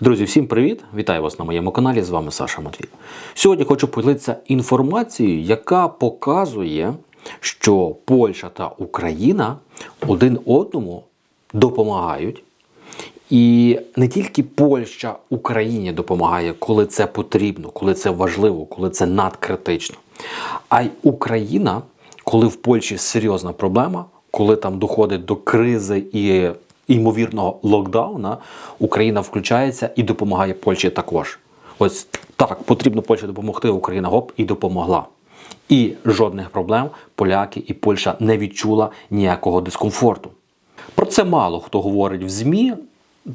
Друзі, всім привіт! Вітаю вас на моєму каналі. З вами Саша Матвій. Сьогодні хочу поділитися інформацією, яка показує, що Польща та Україна один одному допомагають. І не тільки Польща Україні допомагає, коли це потрібно, коли це важливо, коли це надкритично. А й Україна, коли в Польщі серйозна проблема, коли там доходить до кризи і ймовірного локдауна, Україна включається і допомагає Польщі також. Ось так потрібно Польщі допомогти. Україна гоп і допомогла. І жодних проблем поляки і Польща не відчула ніякого дискомфорту. Про це мало хто говорить в ЗМІ,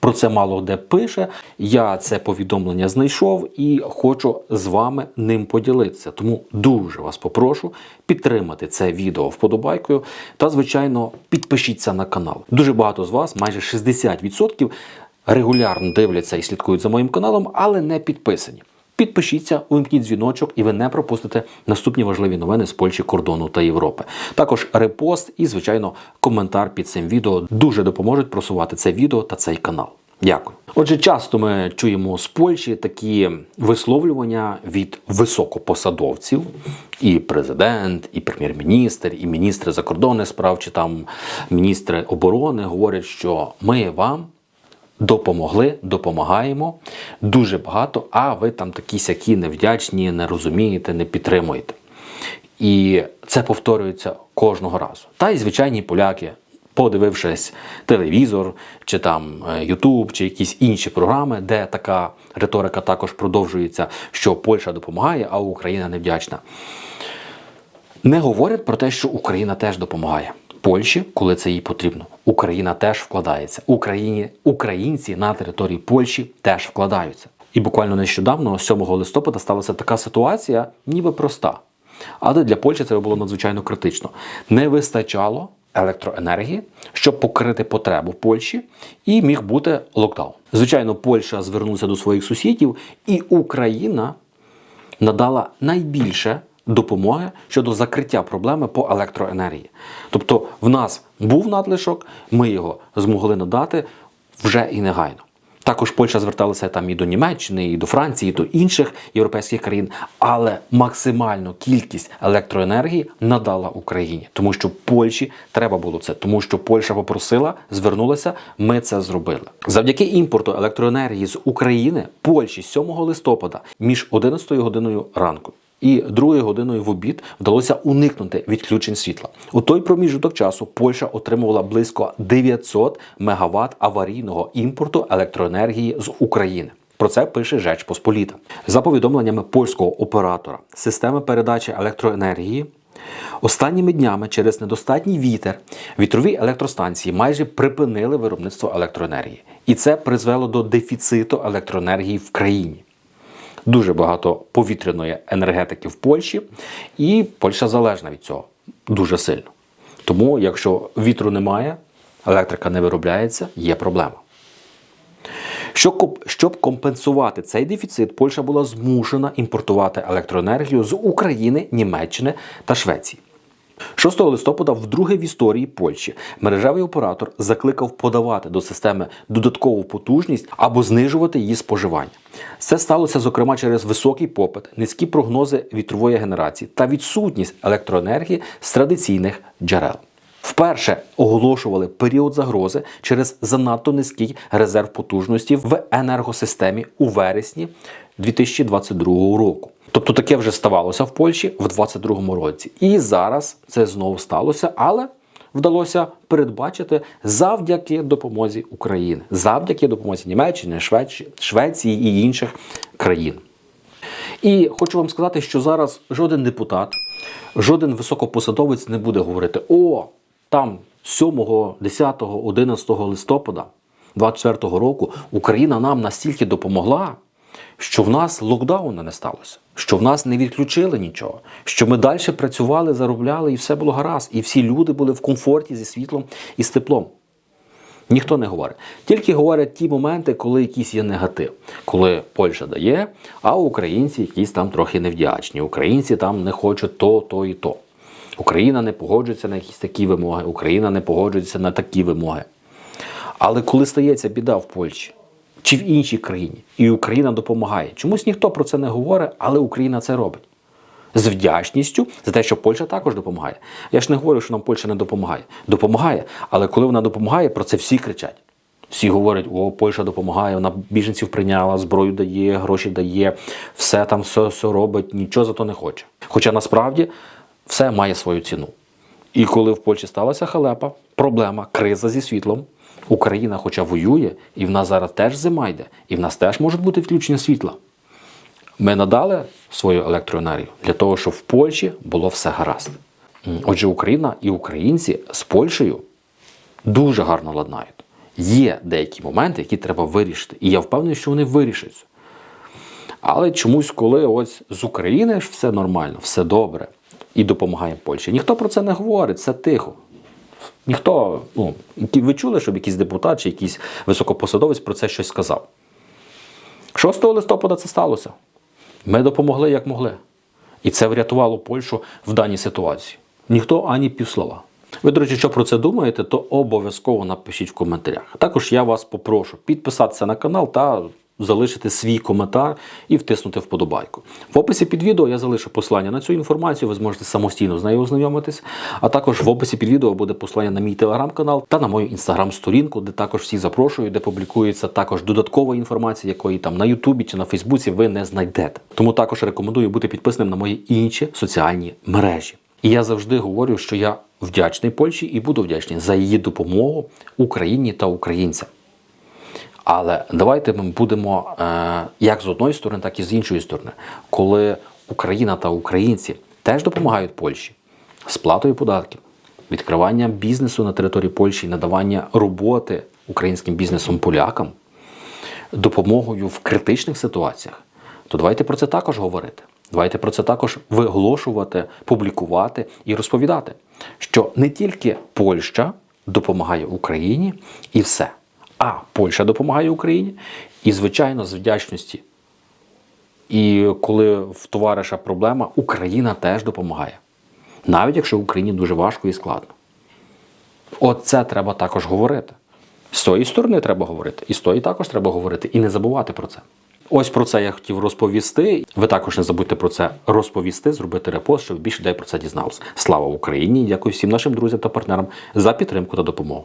про це мало де пише. Я це повідомлення знайшов і хочу з вами ним поділитися. Тому дуже вас попрошу підтримати це відео вподобайкою та, звичайно, підпишіться на канал. Дуже багато з вас, майже 60%, регулярно дивляться і слідкують за моїм каналом, але не підписані. Підпишіться, увімкніть дзвіночок, і ви не пропустите наступні важливі новини з Польщі, кордону та Європи. Також репост і, звичайно, коментар під цим відео дуже допоможуть просувати це відео та цей канал. Дякую. Отже, часто ми чуємо з Польщі такі висловлювання від високопосадовців, і президент, і прем'єр-міністр, і міністри закордонних справ, чи там міністри оборони говорять, що ми вам допомогли, допомагаємо дуже багато, а ви там такі сякі невдячні, не розумієте, не підтримуєте. І це повторюється кожного разу. Та й звичайні поляки, подивившись телевізор, чи там Ютуб, чи якісь інші програми, де така риторика також продовжується, що Польща допомагає, а Україна невдячна. Не говорять про те, що Україна теж допомагає. Польщі, коли це їй потрібно. Україна теж вкладається. Україні, українці на території Польщі теж вкладаються. І буквально нещодавно, 7 листопада, сталася така ситуація, ніби проста. Але для Польщі це було надзвичайно критично. Не вистачало електроенергії, щоб покрити потребу Польщі, і міг бути локдаун. Звичайно, Польща звернулася до своїх сусідів, і Україна надала найбільше допомоги щодо закриття проблеми по електроенергії. Тобто, в нас був надлишок, ми його змогли надати вже і негайно. Також Польща зверталася там і до Німеччини, і до Франції, і до інших європейських країн, але максимальну кількість електроенергії надала Україні, тому що Польщі треба було це, тому що Польща попросила, звернулася. Ми це зробили. Завдяки імпорту електроенергії з України Польщі 7 листопада між 11 годиною ранку і другою годиною в обід вдалося уникнути відключень світла. У той проміжок часу Польща отримувала близько 900 мегаватт аварійного імпорту електроенергії з України. Про це пише Жеч Посполіта. За повідомленнями польського оператора системи передачі електроенергії. Останніми днями через недостатній вітер вітрові електростанції майже припинили виробництво електроенергії, і це призвело до дефіциту електроенергії в країні дуже багато повітряної енергетики в Польщі, і Польща залежна від цього дуже сильно. Тому, якщо вітру немає, електрика не виробляється, є проблема. Щоб компенсувати цей дефіцит, Польща була змушена імпортувати електроенергію з України, Німеччини та Швеції. 6 листопада, вдруге в історії Польщі, мережевий оператор закликав подавати до системи додаткову потужність або знижувати її споживання. Це сталося зокрема через високий попит, низькі прогнози вітрової генерації та відсутність електроенергії з традиційних джерел. Вперше оголошували період загрози через занадто низький резерв потужності в енергосистемі у вересні 2022 року. Тобто таке вже ставалося в Польщі в 2022 році. І зараз це знову сталося, але вдалося передбачити завдяки допомозі України, завдяки допомозі Німеччини, Швеції, і інших країн. І хочу вам сказати, що зараз жоден депутат, жоден високопосадовець не буде говорити: о, там 7, 10, 11 листопада 2024 року Україна нам настільки допомогла що в нас локдауна не сталося, що в нас не відключили нічого, що ми далі працювали, заробляли і все було гаразд. І всі люди були в комфорті зі світлом і з теплом. Ніхто не говорить. Тільки говорять ті моменти, коли якийсь є негатив, коли Польща дає, а українці якісь там трохи невдячні. Українці там не хочуть то, то і то. Україна не погоджується на якісь такі вимоги, Україна не погоджується на такі вимоги. Але коли стається біда в Польщі, чи в іншій країні. І Україна допомагає. Чомусь ніхто про це не говорить, але Україна це робить. З вдячністю за те, що Польща також допомагає. Я ж не говорю, що нам Польща не допомагає. Допомагає, але коли вона допомагає, про це всі кричать. Всі говорять, о, Польща допомагає, вона біженців прийняла, зброю дає, гроші дає, все там все, все робить, нічого за то не хоче. Хоча насправді все має свою ціну. І коли в Польщі сталася халепа, проблема, криза зі світлом, Україна, хоча воює, і в нас зараз теж зима йде, і в нас теж можуть бути відключення світла. Ми надали свою електроенергію для того, щоб в Польщі було все гаразд. Отже, Україна і українці з Польщею дуже гарно ладнають. Є деякі моменти, які треба вирішити. І я впевнений, що вони вирішаться. Але чомусь, коли ось з України ж все нормально, все добре і допомагає Польщі, ніхто про це не говорить, це тихо. Ніхто, ну, ви чули, щоб якийсь депутат чи якийсь високопосадовець про це щось сказав. 6 листопада це сталося. Ми допомогли як могли. І це врятувало Польщу в даній ситуації. Ніхто ані півслова. Ви, до речі, що про це думаєте, то обов'язково напишіть в коментарях. Також я вас попрошу підписатися на канал та залишити свій коментар і втиснути вподобайку. В описі під відео я залишу посилання на цю інформацію, ви зможете самостійно з нею ознайомитись. А також в описі під відео буде посилання на мій телеграм-канал та на мою інстаграм-сторінку, де також всі запрошую, де публікується також додаткова інформація, якої там на Ютубі чи на Фейсбуці ви не знайдете. Тому також рекомендую бути підписаним на мої інші соціальні мережі. І я завжди говорю, що я вдячний Польщі і буду вдячний за її допомогу Україні та українцям. Але давайте ми будемо е, як з одної сторони, так і з іншої сторони, коли Україна та українці теж допомагають Польщі сплатою податків, відкриванням бізнесу на території Польщі, надавання роботи українським бізнесом полякам, допомогою в критичних ситуаціях, то давайте про це також говорити. Давайте про це також виголошувати, публікувати і розповідати, що не тільки Польща допомагає Україні і все, а Польща допомагає Україні і, звичайно, з вдячності. І коли в товариша проблема, Україна теж допомагає. Навіть якщо Україні дуже важко і складно. Оце треба також говорити. З тої сторони треба говорити, і з тої також треба говорити, і не забувати про це. Ось про це я хотів розповісти. Ви також не забудьте про це розповісти, зробити репост, щоб більше людей про це дізналося. Слава Україні! Дякую всім нашим друзям та партнерам за підтримку та допомогу.